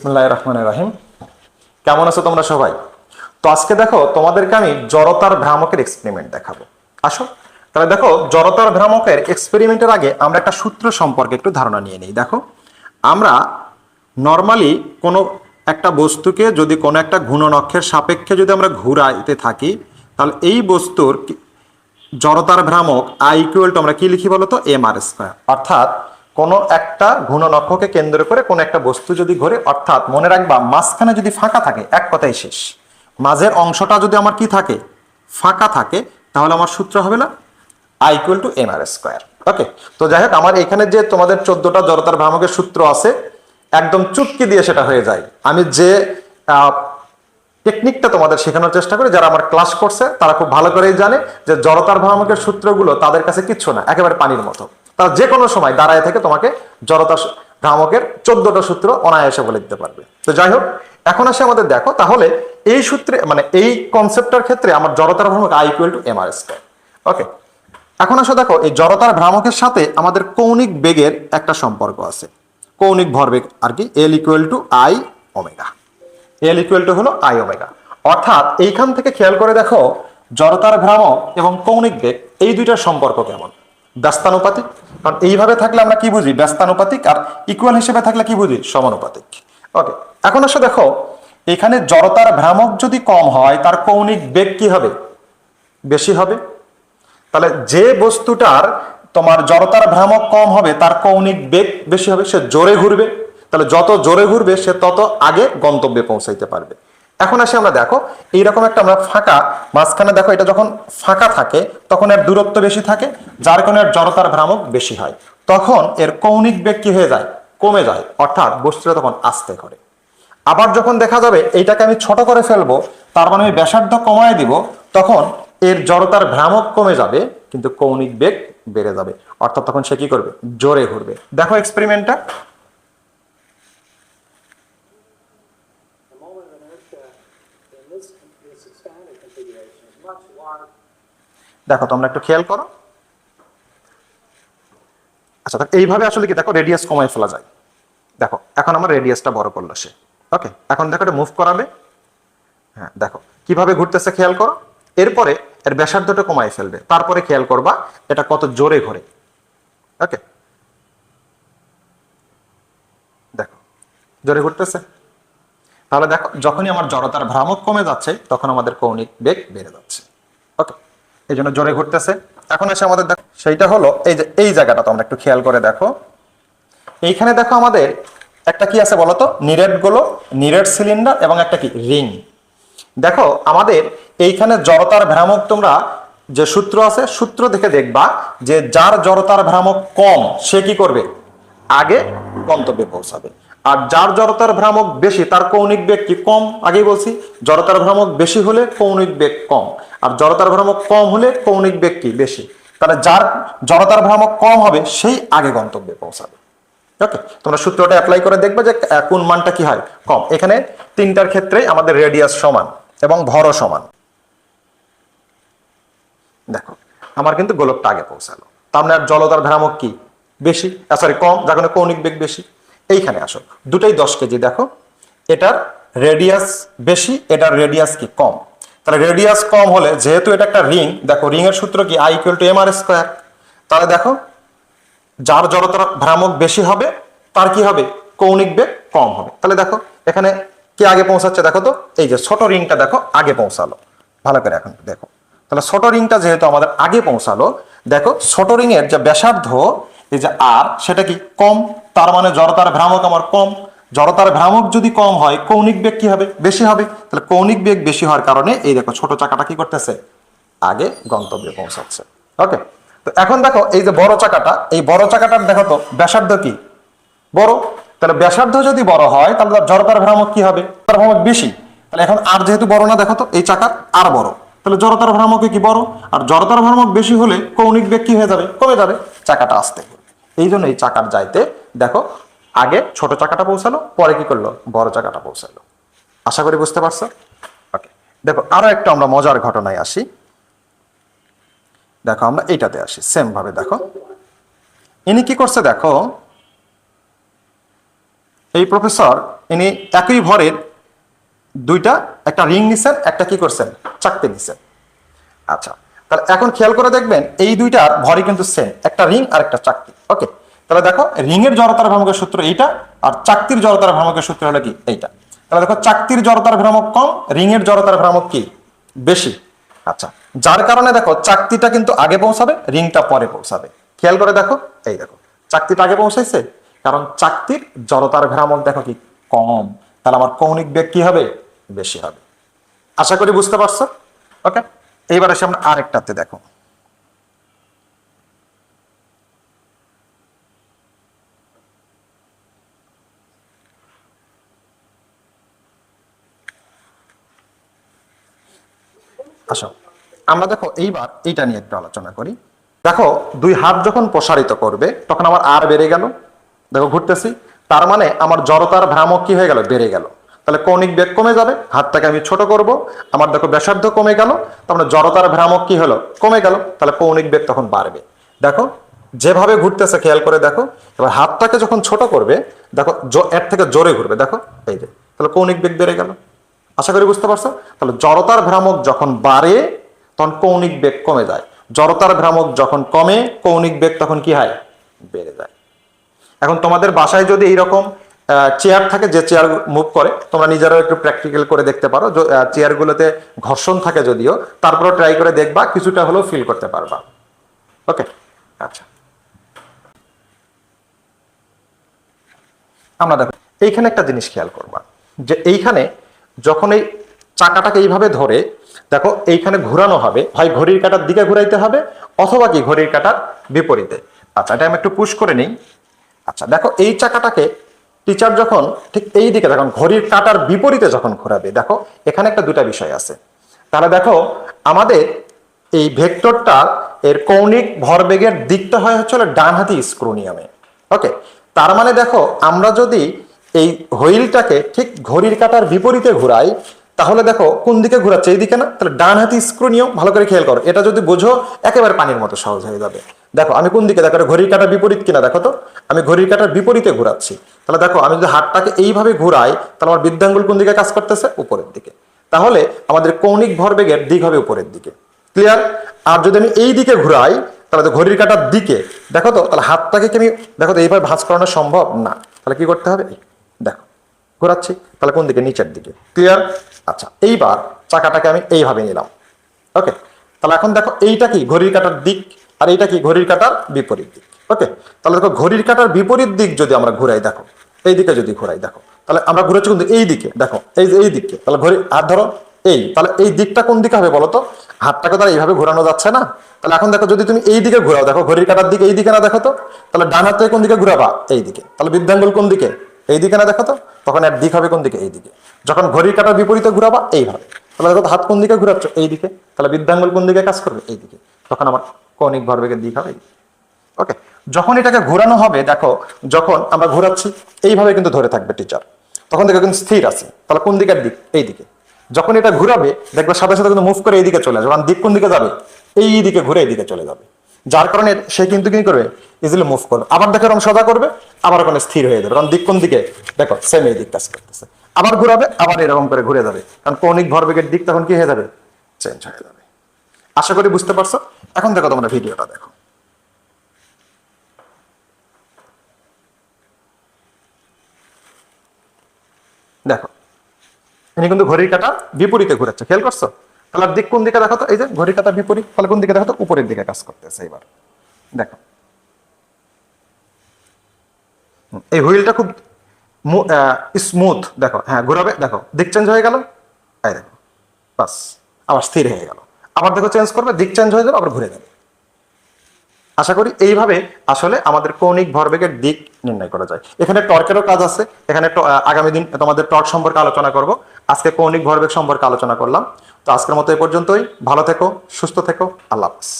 বিসমুল্লাহ রহমান রাহিম। কেমন আছো তোমরা সবাই? তো আজকে দেখো, তোমাদেরকে আমি জড়তার ভ্রামকের এক্সপেরিমেন্ট দেখাবো। আসো। তাহলে দেখো, জড়তার ভ্রামকের এক্সপেরিমেন্টের আগে আমরা একটা সূত্র সম্পর্কে একটু ধারণা নিয়ে নিই। দেখো, আমরা নর্মালি কোনো একটা বস্তুকে যদি কোনো একটা ঘূর্ণনক্ষের সাপেক্ষে যদি আমরা ঘুরাইতে থাকি, তাহলে এই বস্তুর জড়তার ভ্রামক আই আমরা কি লিখি বলতো? এম আর স্কোয়ার অর্থাৎ কোনো একটা ঘূর্ণনক্ষকে কেন্দ্র করে কোনো একটা বস্তু যদি ঘোরে, অর্থাৎ মনে রাখবা, মাঝখানে যদি ফাঁকা থাকে, এক কথাই শেষ। মাঝের অংশটা যদি আমার কি থাকে? ফাঁকা থাকে, তাহলে আমার সূত্র হবে না? I equal to M R square okay তো যাই হোক, আমার এখানে যে তোমাদের চোদ্দটা জড়তার ভ্রামকের সূত্র আছে, একদম চুটকি দিয়ে সেটা হয়ে যায়। আমি যে টেকনিকটা তোমাদের শেখানোর চেষ্টা করি, যারা আমার ক্লাস করছে, তারা খুব ভালো করেই জানে যে জড়তার ভ্রামকের সূত্রগুলো তাদের কাছে কিচ্ছু না, একেবারে পানির মতো। তারা যে কোনো সময় দাঁড়ায় থেকে তোমাকে জড়তা ভ্রামকের চোদ্দটা সূত্র অনায়াসে বলে দিতে পারবে। তো যাই হোক, এখন আসে আমাদের দেখো, তাহলে এই সূত্রে মানে এই কনসেপ্টটার ক্ষেত্রে আমার জড়তার ভ্রামক I equal to M R square okay এখন আসো দেখো, এই জড়তার ভ্রামকের সাথে আমাদের কৌণিক বেগের একটা সম্পর্ক আছে। কৌণিক ভরবেগ আর কি L equal to I omega L equal to হলো আই ওমেগা অর্থাৎ এইখান থেকে খেয়াল করে দেখো, জড়তার ভ্রামক এবং কৌণিক বেগ, এই দুইটার সম্পর্ক কেমন? ব্যস্তানুপাতিক কারণ এইভাবে থাকলে আমরা কি বুঝি? ব্যস্তানুপাতিক আর ইকুয়াল হিসেবে থাকলে কি বুঝি? সমানুপাতিক। ওকে এখন আসো দেখো, এখানে জড়তার ভ্রামক যদি কম হয়, তার কৌণিক বেগ কি হবে? বেশি হবে। তাহলে যে বস্তুটার তোমার জড়তার ভ্রামক কম হবে, তার কৌণিক বেগ বেশি হবে, সে জোরে ঘুরবে। তাহলে যত জোরে ঘুরবে, সে তত আগে গন্তব্যে পৌঁছাইতে পারবে। এখন আসে আমরা, দেখো, এইরকম একটা আমরা ফাঁকা, মাঝখানে দেখো এটা যখন ফাঁকা থাকে, তখন এর দূরত্ব বেশি থাকে, যার কারণে এর জড়তার ভ্রামক বেশি হয়। তখন এর কৌণিক বেগ কি হয়ে যায়? কমে যায়, অর্থাৎ বস্তুটা তখন আস্তে করে। আবার যখন দেখা যাবে এইটাকে আমি ছোট করে ফেলব, তার মানে আমি ব্যাসার্ধ কমায় দিব, তখন এর জড়তার ভ্রামক কমে যাবে, কিন্তু কৌণিক বেগ বেড়ে যাবে। অর্থাৎ তখন সে কি করবে? জোরে ঘুরবে। দেখো এক্সপেরিমেন্টটা দেখো, তোমরা একটু খেয়াল করো। আচ্ছা দেখো, এইভাবে আসলে কি, দেখো রেডিয়াস কমায় ফেলা যায়। দেখো, এখন আমার রেডিয়াসটা বড় করল সে। ওকে এখন দেখো, এটা মুভ করাবে হ্যাঁ দেখো, কীভাবে ঘুরতেছে খেয়াল করো। এরপরে এর ব্যাসার্ধটা কমায় ফেলবে। তারপরে খেয়াল করবা, এটা কত জোরে ঘোরে। ওকে দেখো, জোরে ঘুরতেছে। তাহলে দেখো, যখনই আমার জড়তার ভ্রামক কমে যাচ্ছে, তখন আমাদের কৌণিক বেগ বেড়ে যাচ্ছে। ওকে এই জন্য জোরে ঘুরতেছে। এখন এসে আমাদের দেখো সেইটা হলো, এই যে, এই জায়গাটা তোমরা একটু খেয়াল করে দেখো। এইখানে দেখো আমাদের একটা কি আছে বলতো? নিরেটগুলো নিরেট সিলিন্ডার এবং একটা কি? রিং। দেখো, আমাদের এইখানে জড়তার ভ্রামক তোমরা যে সূত্র আছে, সূত্র দেখে দেখবা যে যার জড়তার ভ্রামক কম, সে কি করবে? আগে গন্তব্যে পৌঁছাবে। আর যার জড়তার ভ্রামক বেশি, তার কৌণিক বেগ কি কম? আগেই বলছি, জড়তার ভ্রামক বেশি হলে কৌণিক বেগ কম। আর জড়তার ভ্রামক কম হলে কৌণিক বেগ কি বেশি? তাহলে যার জড়তার ভ্রামক কম হবে, সেই আগে গন্তব্যে পৌঁছাবে। ওকে তোমরা সূত্রটা অ্যাপ্লাই করে দেখবে যে কোন মানটা কি হয়? কম। এখানে তিনটার ক্ষেত্রেই আমাদের রেডিয়াস সমান এবং ভরও সমান। দেখো, আমার কিন্তু গোলকটা আগে পৌঁছালো। তার মানে আর জলতার ভ্রামক কি? বেশি। সরি কম, যার কারণে কৌণিক বেগ বেশি। এইখানে আসো। দুটাই দশ কেজি, দেখো। এটার রেডিয়াস বেশি, এটার রেডিয়াস কি কম? তাহলে রেডিয়াস কম হলে, যেহেতু এটা একটা রিং দেখো রিং এর সূত্র কি? I equal to M R square তাহলে দেখো, যার জড়তার ভ্রামক বেশি হবে, তার কি হবে? কৌণিক বেগ কম হবে। তাহলে দেখো, এখানে কে আগে পৌঁছাচ্ছে দেখো তো? এই যে ছোট রিংটা দেখো, আগে পৌঁছালো। ভালো করে এখন দেখো। তাহলে ছোট রিংটা যেহেতু আমাদের আগে পৌঁছালো, দেখো, ছোট রিং এর যে ব্যাসার্ধ, এই যে আর সেটা কি? কম। তার মানে জড়তার ভ্রামক আমার কম। জড়তার ভ্রামক যদি কম হয়, কৌণিক বেগ কি হবে? বেশি হবে। তাহলে কৌণিক বেগ বেশি হওয়ার কারণে এই দেখো, ছোট চাকাটা কি করতেছে? আগে গন্তব্যে পৌঁছাচ্ছে। ওকে তো এখন দেখো, এই যে বড় চাকাটা, এই বড় চাকাটার দেখো তো, ব্যাসার্ধ কি? বড়। তাহলে ব্যাসার্ধ যদি বড় হয়, তাহলে তার জড়তার ভ্রামক কি হবে? তার ভ্রামক বেশি। তাহলে এখন আর যেহেতু বড় না, দেখো তো, এই চাকার আর বড়। তাহলে জড়তার ভ্রামক কি বড়? আর জড়তার ভ্রামক বেশি হলে কৌণিক বেগ কি হয়ে যাবে? কমে যাবে চাকাটা আসতে। এই জন্য এই চাকার যাইতে, দেখো, আগে ছোট চাকাটা পৌঁছালো, পরে কি করল? বড় চাকাটা পৌঁছালো। আশা করি বুঝতে পারছ? ওকে দেখো, আরও একটা আমরা মজার ঘটনায় আসি। দেখো, আমরা এইটাতে আসি সেম ভাবে দেখো। ইনি কি করছে দেখো, এই প্রফেসর ইনি একই ভরের দুইটা, একটা রিং নিছেন, একটা কি করছেন? চাকতে নিছেন। আচ্ছা তাহলে এখন খেয়াল করে দেখবেন এই দুইটার ভরই কিন্তু সেম একটা রিং আর একটা চাকতি ওকে তাহলে দেখো রিং এর জড়তার ভ্রামকের সূত্র এইটা আর চাকতির জড়তার ভ্রামকের সূত্র হলো কি? এইটা। তাহলে দেখো, চাকতির জড়তার ভ্রামক কম রিং এর জড়তার ভ্রামক কি? বেশি। আচ্ছা যার কারণে দেখো, চাকতিটা কিন্তু আগে পৌঁছাবে রিংটা পরে পৌঁছাবে। খেয়াল করে দেখো, এই দেখো, চাকতিটা আগে পৌঁছাইছে? কারণ চাকতির জড়তার ভ্রামক দেখো কি? কম। তাহলে আমার কৌণিক বেগ কি হবে? বেশি হবে। আশা করি বুঝতে পারছ? ওকে এইবার এসে আমরা আরেকটাতে, দেখো। আসো। আমরা দেখো এইবার এইটা নিয়ে একটু আলোচনা করি। দেখো, দুই হাত যখন প্রসারিত করবে, তখন আমার আর বেড়ে গেল। দেখো, ঘুরতেছি। তার মানে আমার জড়তার ভ্রামক কি হয়ে গেল? বেড়ে গেল। তাহলে কৌণিক বেগ কমে যাবে, হাতটাকে আমি ছোট করব। আমার দেখো ব্যাসার্ধ কমে গেল তারপরে মানে জড়তার ভ্রামক কি হলো? কমে গেল, তাহলে কৌণিক বেগ তখন বাড়বে। দেখো, যেভাবে ঘুরতেছে, খেয়াল করে দেখো, এবার হাতটাকে যখন ছোট করবে, দেখো এর থেকে জোরে ঘুরবে, দেখো, এই যে, তাহলে কৌণিক বেগ বেড়ে গেল। আশা করি বুঝতে পারছ? তাহলে জড়তার ভ্রামক যখন বাড়ে, তখন কৌণিক বেগ কমে যায়। জড়তার ভ্রামক যখন কমে, কৌণিক বেগ তখন কি হয়? বেড়ে যায়। এখন তোমাদের বাসায় যদি এইরকম চেয়ার থাকে যে চেয়ার মুভ করে, তোমরা নিজেরাও একটু প্র্যাকটিক্যাল করে দেখতে পারো। চেয়ারগুলোতে ঘর্ষণ থাকে যদিও তারপরে ট্রাই করে দেখবা, কিছুটা হলেও ফিল করতে পারবা। ওকে আচ্ছা। আমরা দেখো, এইখানে একটা জিনিস খেয়াল করবা, যে এইখানে যখন এই চাকাটাকে এইভাবে ধরে, দেখো এইখানে ঘোরানো হবে হয় ঘড়ির কাটার দিকে ঘুরাইতে হবে, অথবা কি ঘড়ির কাটার বিপরীতে। আচ্ছা এটা আমি একটু পুশ করে নিই। আচ্ছা দেখো এই চাকাটাকে টিচার যখন ঠিক এই দিকে যখন ঘড়ির কাটার বিপরীতে যখন ঘোরাবে, দেখো, এখানে একটা দুটা বিষয় আছে। তাহলে দেখো, আমাদের এই ভেক্টরটা এর কৌণিক ভরবেগের দিকটা হয় হচ্ছে হলো ডানহাতি স্ক্রু নিয়মে। ওকে তার মানে দেখো, আমরা যদি এই হুইলটাকে ঠিক ঘড়ির কাটার বিপরীতে ঘুরাই, তাহলে দেখো, কোন দিকে ঘোরাচ্ছে? এই দিকে না? তাহলে ডান হাতি স্ক্রু নিয়ম ভালো করে খেয়াল করো। এটা যদি বোঝো, একেবারে পানির মতো সহজ হয়ে যাবে। দেখো, আমি কোন দিকে? দেখো ঘড়ির কাটার বিপরীত কিনা? দেখো তো, আমি ঘড়ির কাটার বিপরীতে ঘোরাচ্ছি। তাহলে দেখো, আমি যদি হাতটাকে এইভাবে ঘুরাই, তাহলে আমার বৃদ্ধাঙ্গুল কোন দিকে কাজ করতেছে? উপরের দিকে। তাহলে আমাদের কৌণিক ভরবেগের দিক হবে উপরের দিকে। ক্লিয়ার আর যদি আমি এই দিকে ঘুরাই, তাহলে তো ঘড়ির কাটার দিকে। দেখো তো, তাহলে হাতটাকে কি আমি, দেখো তো, এইভাবে ভাঁজ করানো সম্ভব? না। তাহলে কি করতে হবে? দেখো, ঘোরাচ্ছি। তাহলে কোন দিকে? নিচের দিকে। ক্লিয়ার আচ্ছা এইবার চাকাটাকে আমি এইভাবে নিলাম। ওকে তাহলে এখন দেখো, এইটা কি ঘড়ির কাটার দিক, আর এইটা কি ঘড়ির কাটার বিপরীত দিক? ওকে তাহলে দেখো, ঘড়ির কাটার বিপরীত দিক যদি আমরা ঘুরাই, দেখো। এই দিকে যদি ঘুরাই, দেখো। তাহলে আমরা ঘুরেছি কিন্তু এই দিকে, দেখো, এই যে এই দিকে। তাহলে ঘড়ি হাত ধরো এই, তাহলে এই দিকটা কোন দিকে হবে বলো তো হাতটাকে তো আর এইভাবে ঘোরানো যাচ্ছে না? তাহলে এখন দেখো যদি তুমি এই দিকে ঘুরাও, দেখো ঘড়ির কাটার দিকে এই দিকে না দেখো তো? তাহলে ডান হাত কোন দিকে ঘুরাবা? এই দিকে। তাহলে বৃদ্ধাঙ্গুল কোন দিকে? এই দিকে না দেখো তো? তখন এর দিক হবে কোন দিকে? এই দিকে। যখন ঘড়ির কাটার বিপরীতে ঘুরাবা, এইভাবে। তাহলে দেখো হাত কোন দিকে ঘুরাচ্ছ? এই দিকে। তাহলে বৃদ্ধাঙ্গুল কোন দিকে কাজ করবে? এই দিকে। তখন আমার কৌণিক ভরবেগের দিক হবে ওকে যখন এটাকে ঘোরানো হবে, দেখো, যখন আমরা ঘোরাচ্ছি, এইভাবে কিন্তু ধরে থাকবে টিচার তখন দেখো কিন্তু স্থির আছে। তাহলে কোন দিকের দিক? এই দিকে যখন এটা ঘুরাবে, দেখবে সাথে সাথে কিন্তু মুভ করে এই দিকে চলে যাবে কারণ দিক কোন দিকে যাবে? এই দিকে ঘুরে এই দিকে চলে যাবে। যার কারণে সে কিন্তু কি করবে? ইজিলি মুভ করবে। আবার দেখো এরকম সোজা করবে, আবার ওখানে স্থির হয়ে যাবে। কারণ দিক কোন দিকে? দেখো সেম এই দিক কাজ করতেছে। আবার ঘুরাবে, আবার এরকম করে ঘুরে যাবে। কারণ কৌণিক ভরবেগের দিক তখন কি হয়ে যাবে? চেঞ্জ হয়ে যাবে। আশা করি বুঝতে পারছ? এখন দেখো তোমরা ভিডিওটা দেখো। দেখো ইনি কিন্তু ঘড়ির কাটা বিপরীতে ঘুরেছে, খেয়াল করছ? তাহলে দিক কোন দিকে দেখো তো, এই যে ঘড়ির কাটা বিপরীত তাহলে কোন দিকে দেখো তো, উপরের দিকে কাজ করতেছে এবার দেখো। এই হুইলটা খুব স্মুথ দেখো হ্যাঁ ঘুরাবে, দেখো, দিক চেঞ্জ হয়ে গেল, এই দেখো, বাস, আবার স্থির হয়ে গেল। আবার দেখো চেঞ্জ করবে, দিক চেঞ্জ হয়ে যাবে, আবার ঘুরে যাবে। আশা করি এইভাবে আসলে আমাদের কৌণিক ভরবেগের দিক নির্ণয় করা যায়। এখানে টর্কেরও কাজ আছে। এখানে আগামী দিন তোমাদের টর্ক সম্পর্কে আলোচনা করব। আজকে কৌণিক ভরবেগ সম্পর্কে আলোচনা করলাম। তো আজকের মতো এই পর্যন্তই। ভালো থেকো, সুস্থ থেকো। আল্লাহ হাফেজ।